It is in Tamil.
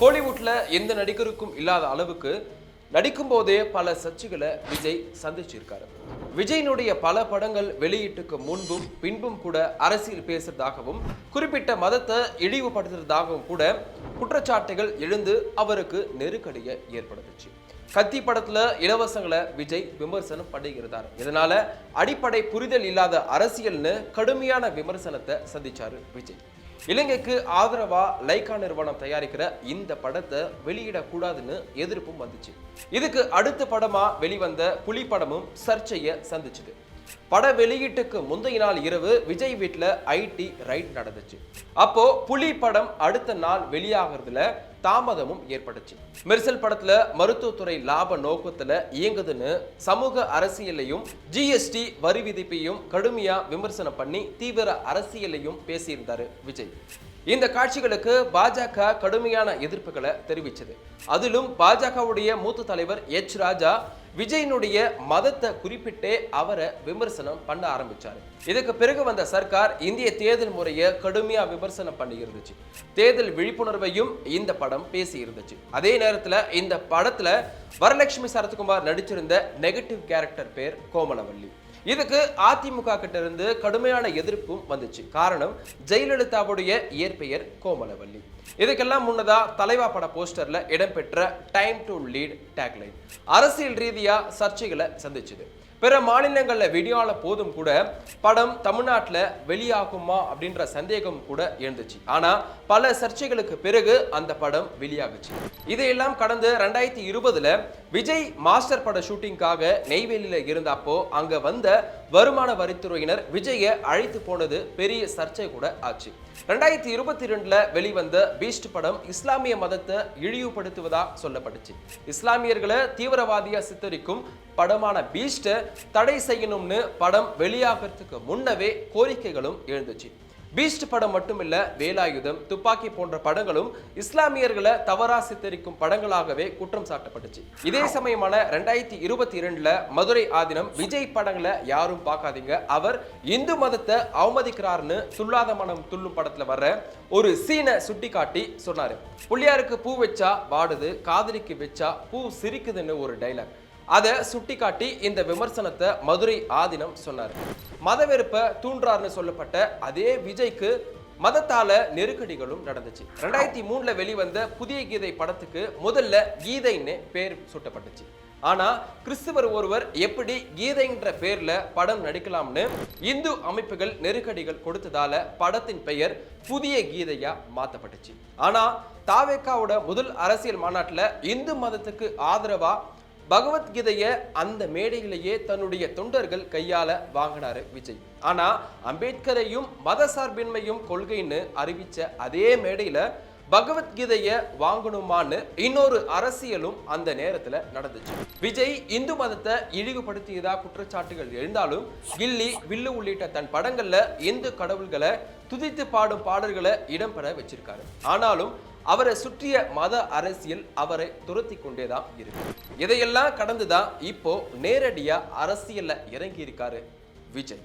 கோலிவுட்ல எந்த நடிகருக்கும் இல்லாத அளவுக்கு நடிக்கும் போதே பல சர்ச்சைகளை விஜய் சந்திச்சிருக்காரு. விஜயினுடைய பல படங்கள் வெளியீட்டுக்கு முன்பும் பின்பும் கூட அரசியல் பேசுறதாகவும் குறிப்பிட்ட மதத்தை இழிவுபடுத்துறதாகவும் கூட குற்றச்சாட்டுகள் எழுந்து அவருக்கு நெருக்கடியை ஏற்படுத்துச்சு. கத்தி படத்துல இலவசங்களை விஜய் விமர்சனம் பண்ணியிருந்தார். இதனால அடிப்படை புரிதல் இல்லாத அரசியல்னு கடுமையான விமர்சனத்தை சந்திச்சாரு விஜய். இலங்கைக்கு ஆதரவா லைகா நிறுவனம் தயாரிக்கிற இந்த படத்தை வெளியிடக்கூடாதுன்னு எதிர்ப்பும் வந்துச்சு. இதுக்கு அடுத்த படமா வெளிவந்த புலி படமும் சர்ச்சையை சந்திச்சுது. பட வெளியீட்டுக்கு முந்தைய நாள் இரவு விஜய் வீட்ல ஐடி ரைட் நடந்துச்சு. அப்போ புலி படம் அடுத்த நாள் வெளியாகிறதுல தாமதமும் ஏற்பட்டுச்சு. மெர்சல் படத்துல மருத்துவத்துறை லாப நோக்கத்துல இயங்குதுன்னு சமூக அரசியலையும் ஜிஎஸ்டி வரி விதிப்பையும் கடுமையா விமர்சனம் பண்ணி தீவிர அரசியலையும் பேசியிருந்தாரு விஜய். இந்த காட்சிகளுக்கு பாஜக கடுமையான எதிர்ப்புகளை தெரிவிச்சது. அதிலும் பாஜகவுடைய மூத்த தலைவர் எச் ராஜா விஜயினுடைய மதத்தை குறிப்பிட்டே அவரை விமர்சனம் பண்ண ஆரம்பிச்சாரு. இதுக்கு பிறகு வந்த சர்க்கார் இந்திய தேர்தல் முறையை கடுமையா விமர்சனம் பண்ணி இருந்துச்சு. தேர்தல் விழிப்புணர்வையும் இந்த படம் பேசி இருந்துச்சு. அதே நேரத்துல இந்த படத்துல வரலட்சுமி சரத்குமார் நடிச்சிருந்த நெகட்டிவ் கேரக்டர் பேர் கோமலவல்லி. இதுக்கு அதிமுக கிட்ட இருந்து கடுமையான எதிர்ப்பும் வந்துச்சு. காரணம் ஜெயலலிதாவுடைய இயற்பெயர் கோமலவல்லி. இதுக்கெல்லாம் முன்னதா தலைவா பட போஸ்டர்ல இடம்பெற்ற டைம் டு லீட் டேக்லைன் அரசியல் ரீதியா சர்ச்சைகளை சந்திச்சுது. பிற மாநிலங்களில் வெளியான போதும் கூட படம் தமிழ்நாட்டில் வெளியாகுமா அப்படின்ற சந்தேகம் கூட எழுந்துச்சு. ஆனால் பல சர்ச்சைகளுக்கு பிறகு அந்த படம் வெளியாகுச்சு. இதையெல்லாம் கடந்து ரெண்டாயிரத்தி இருபதுல விஜய் மாஸ்டர் பட ஷூட்டிங்காக நெய்வேலியில் இருந்தப்போ அங்கே வந்த வருமான வரித்துறையினர் விஜயை அழைத்து போனது பெரிய சர்ச்சை கூட ஆச்சு. ரெண்டாயிரத்தி இருபத்தி ரெண்டுல வெளிவந்த பீஸ்ட் படம் இஸ்லாமிய மதத்தை இழிவுபடுத்துவதா சொல்லப்பட்டுச்சு. இஸ்லாமியர்களை தீவிரவாதியா சித்தரிக்கும் படமான பீஸ்ட்டை தடை செய்யணும்னு படம் வெளியாகிறதுக்கு முன்னவே கோரிக்கைகளும் எழுந்துச்சு. பீஸ்ட் படம் மட்டுமில்ல வேலாயுதம் துப்பாக்கி போன்ற படங்களும் இஸ்லாமியர்களை தவறா சித்தரிக்கும் படங்களாகவே குற்றம் சாட்டப்பட்டுச்சு. இதே சமயமான ரெண்டாயிரத்தி இருபத்தி இரண்டுல மதுரை ஆதினம் விஜய் படங்களை யாரும் பார்க்காதீங்க. அவர் இந்து மதத்தை அவமதிக்கிறார்னு துல்லாத மனம் துள்ளும் படத்துல வர்ற ஒரு சீனை சுட்டி காட்டி சொன்னாரு. புள்ளியாருக்கு பூ வச்சா வாடுது காதலிக்கு வச்சா பூ சிரிக்குதுன்னு ஒரு டைலாக் அதை சுட்டிக்காட்டி இந்த விமர்சனத்தை மதுரை ஆதினம் சொன்னார். மதவெறுப்பை தூண்டுறார்னு சொல்லப்பட்ட அதே விஜய்க்கு மதத்தால நெருக்கடிகளும் நடந்துச்சு. ரெண்டாயிரத்தி மூணுல வெளிவந்த புதிய கீதை படத்துக்கு முதல்ல கீதைன்னு பேர் சுட்டப்பட்டுச்சு. ஆனா கிறிஸ்துவர் ஒருவர் எப்படி கீதைன்ற பேர்ல படம் நடிக்கலாம்னு இந்து அமைப்புகள் நெருக்கடிகள் கொடுத்ததால படத்தின் பெயர் புதிய கீதையா மாத்தப்பட்டுச்சு. ஆனா தாவேக்காவோட முதல் அரசியல் மாநாட்டில் இந்து மதத்துக்கு ஆதரவா பகவத்கீதையை அந்த மேடையிலேயே தன்னுடைய தொண்டர்கள் கையால வாங்கினாரு விஜய். ஆனா அம்பேத்கரையும் மதசார்பின்மையும் கொள்கைன்னு அறிவிச்ச அதே மேடையில பகவத்கீதைய வாங்கணுமான்னு இன்னொரு அரசியலும் அந்த நேரத்துல நடந்துச்சு. விஜய் இந்து மதத்தை இழிவுபடுத்தியதா குற்றச்சாட்டுகள் எழுந்தாலும் கில்லி வில்லு உள்ளிட்ட தன் படங்கள்ல இந்து கடவுள்களை துதித்து பாடும் பாடல்களை இடம்பெற வச்சிருக்காரு. ஆனாலும் அவரை சுற்றிய மத அரசியல் அவரை துரத்தி கொண்டே தான் இருக்கு. இதையெல்லாம் கடந்துதான் இப்போ நேரடியா அரசியல்ல இறங்கி இருக்காரு விஜய்.